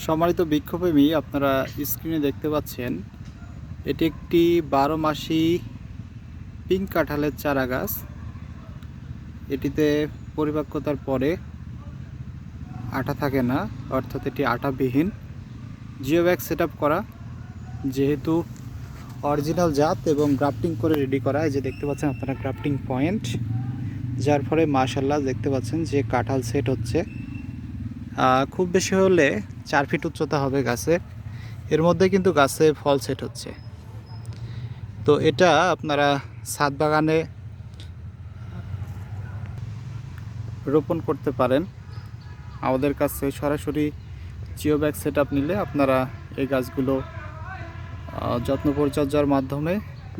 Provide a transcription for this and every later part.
সম্মানিত বৃক্ষপ্রেমী আপনারা স্ক্রিনে দেখতে পাচ্ছেন, এটি একটি বারো মাসি পিঙ্ক কাঁঠালের চারা গাছ। এটিতে পরিপক্কতার পরে আটা থাকে না, অর্থাৎ এটি আঠাবিহীন জিও ব্যাগ সেট করা, যেহেতু অরিজিনাল জাত এবং গ্রাফটিং করে রেডি করা, এই যে দেখতে পাচ্ছেন আপনারা গ্রাফটিং পয়েন্ট যার ফলে মাশাল্লাহ দেখতে পাচ্ছেন যে কাঁঠাল সেট হচ্ছে। খুব বেশি হলে চার ফিট উচ্চতা হবে গাছে। এর মধ্যে কিন্তু গাছে ফল সেট হচ্ছে। তো এটা আপনারা ছাদ বাগানে রোপণ করতে পারেন। আমাদের কাছে সরাসরি জিও ব্যাগ সেট নিলে আপনারা এই গাছগুলো যত্ন পরিচর্যার মাধ্যমে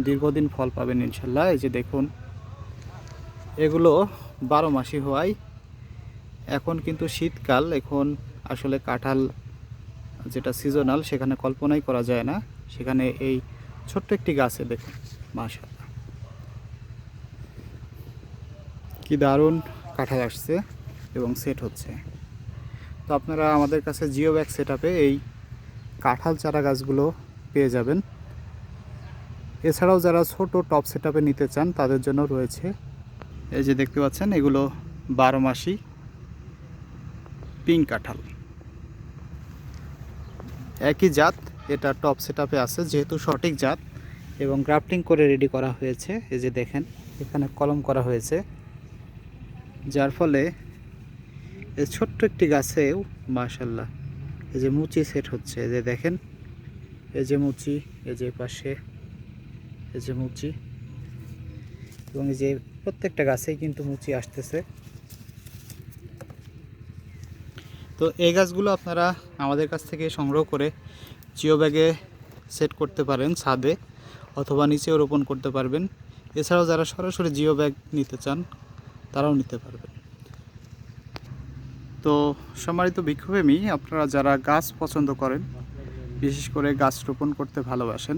দীর্ঘদিন ফল পাবেন ইনশাল্লাহ। এই যে দেখুন, এগুলো বারো মাসি হওয়ায় এখন কিন্তু শীতকাল। এখন আসলে কাঁঠাল যেটা সিজনাল সেখানে কল্পনাই করা যায় না। সেখানে এই ছোট্ট একটি গাছে দেখুন, মাশাআল্লাহ। কি দারুণ কাঁঠাল আসছে এবং সেট হচ্ছে। তো আপনারা আমাদের কাছে জিও ব্যাগ সেট এই কাঁঠাল চারা গাছগুলো পেয়ে যাবেন। এছাড়াও যারা ছোট টপ সেট নিতে চান, তাদের জন্য রয়েছে এই যে দেখতে পাচ্ছেন, এগুলো বারো মাসি পিঙ্ক কাঁঠাল। একই জাত, এটা টপ সেটআপে আছে, যেহেতু সঠিক জাত। এবং গ্রাফটিং করে রেডি করা হয়েছে, এই যে দেখেন, এখানে কলম করা হয়েছে। যার ফলে এই ছোট্ট একটি গাছেও মাশাল্লাহ এই যে মুচি সেট হচ্ছে, এই যে দেখেন, এই যে মুচি, এই যে পাশে, এই যে মুচি। এবং এই যে প্রত্যেকটা গাছেই কিন্তু মুচি আসতেছে। তো এই গাছগুলো আপনারা আমাদের কাছ থেকে সংগ্রহ করে জিও ব্যাগে সেট করতে পারেন ছাদে অথবা নিচেও রোপণ করতে পারবেন। এছাড়াও যারা সরাসরি জিও ব্যাগ নিতে চান, তারাও নিতে পারবেন। তো সম্মানিত বৃক্ষপ্রেমী আপনারা যারা গাছ পছন্দ করেন, বিশেষ করে গাছ রোপণ করতে ভালোবাসেন,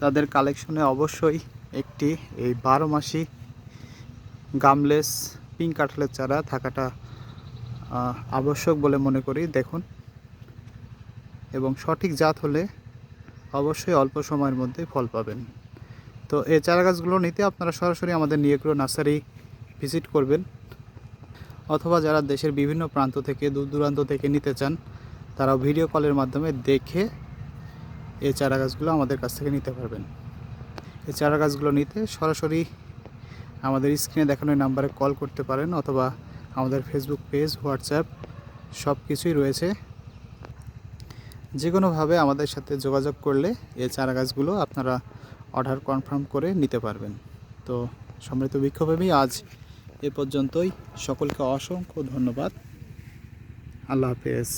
তাদের কালেকশনে অবশ্যই একটি এই বারো মাসি গামলেস, পিঙ্ক কাঁঠালের চারা থাকাটা আবশ্যক বলে মনে করি, দেখুন। এবং সঠিক জাত হলে অবশ্যই অল্প সময়ের মধ্যে ফল পাবেন। তো এই চারা গাছগুলো নিতে আপনারা সরাসরি আমাদের নিয়েগ্রো নার্সারি ভিজিট করবেন। অথবা যারা দেশের বিভিন্ন প্রান্ত থেকে, দূর দূরান্ত থেকে নিতে চান তারা ভিডিও কলের মাধ্যমে দেখে এই চারা গাছগুলো আমাদের কাছ থেকে নিতে পারবেন। এই চারা গাছগুলো নিতে সরাসরি আমাদের স্ক্রিনে দেখানো নাম্বারে কল করতে পারেন অথবা আমাদের ফেসবুক পেজ হোয়াটসঅ্যাপ সব কিছুই রয়েছে। যে কোনোভাবে আমাদের সাথে যোগাযোগ করলে এই চারা গাছগুলো আপনারা অর্ডার কনফার্ম করে নিতে পারবেন। তো সম্মিলিত বিক্ষোভেমি আজ এ পর্যন্তই। সকলকে অসংখ্য ধন্যবাদ। আল্লাহ হাফেজ।